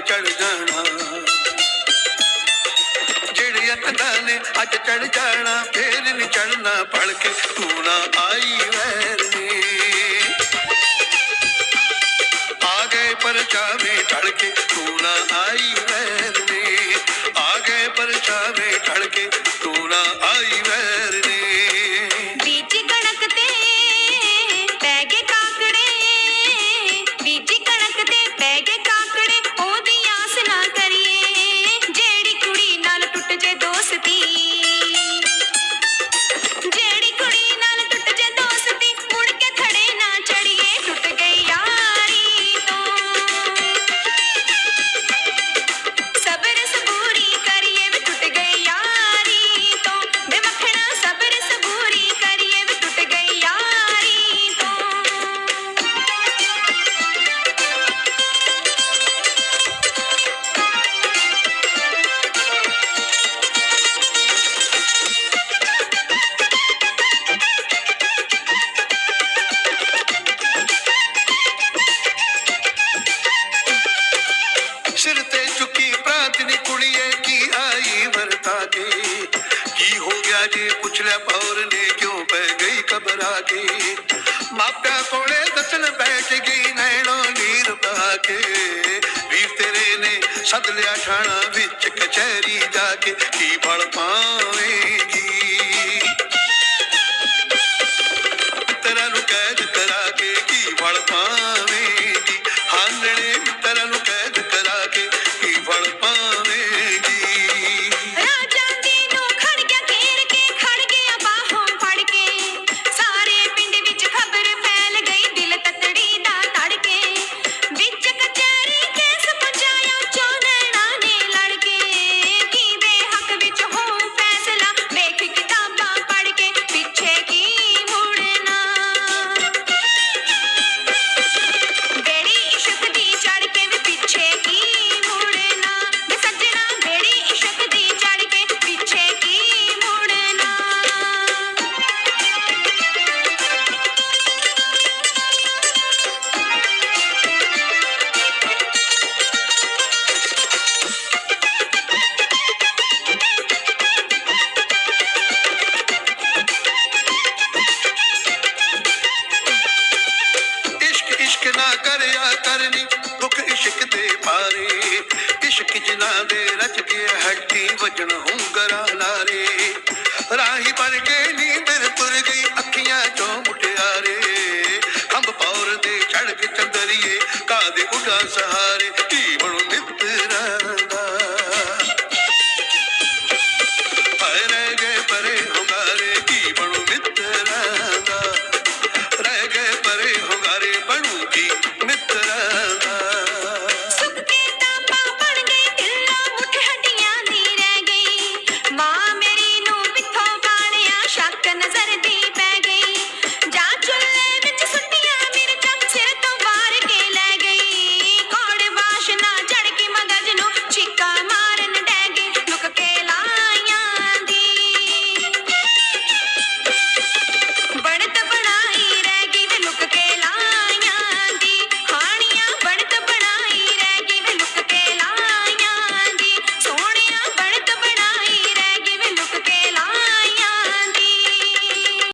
ਚੜ ਜਾਣਾ। ਜਿਹੜੇ ਅੱਖਾਂ ਨੇ ਅੱਜ ਚੜ ਜਾਣਾ, ਫੇਰ ਨਹੀਂ ਚੜਨਾ ਪੜ ਕੇ ਤੂੰ ਨਾ ਆਈ ਵੈਰ ਨੇ। ਆ ਗਏ ਪਰਚਾਵੇਂ ਢੜ ਕੇ ਤੂੰ ਨਾ ਆਈ ਮੇਰਾ ਪੌਰ ਨੇ ਕਿਉਂ ਪੈ ਗਈ ਕਬਰਾ ਦੀ ਮਾਪਿਆਂ ਕੋਲੇ ਦੱਸਣ ਬੈਠ ਗਈ ਨੈਣੋ ਨੀਰ ਪਾ ਕੇ। ਵੀਰ ਤੇਰੇ ਨੇ ਸੱਦ ਲਿਆ ਛਾਣਾ ਵਿੱਚ ਕਚਹਿਰੀ ਜਾ ਕੇ। ਕੀ ਫਲ ਪਾਵੇਂਗੀ? ਤੇਰਾ ਨੂੰ ਕੈਦ ਕਰਾ ਕੇ ਕੀ ਫਲ ਪਾਵੇਂਗੀ? ਹਾਨਣੇ ਤੇਰਾ ਨੂੰ ਕੈਦ ਪਿਆਰ ਨਹੀਂ ਦੁੱਖ ਇਸ਼ਕ ਦੇ ਮਾਰੇ ਇਸ਼ਕ ਜਿਨ੍ਹਾਂ ਦੇ ਰਚ ਕੇ ਹੱਟੀ ਵਜਣ ਹੁੰਗਰਾ ਲਾਰੇ ਰਾਹੀ ਬਣ ਕੇ ਨੀਂਦਰ ਪੁਰ ਗਈ ਅੱਖੀਆਂ ਚੋਂ ਮੁਟਿਆਰੇ। ਹੰਬ ਪੌਰ ਦੇ ਚੜ੍ਹ ਕੇ ਚੰਦਰੀਏ ਕਾਦੇ ਉਡਾ ਸਹਾ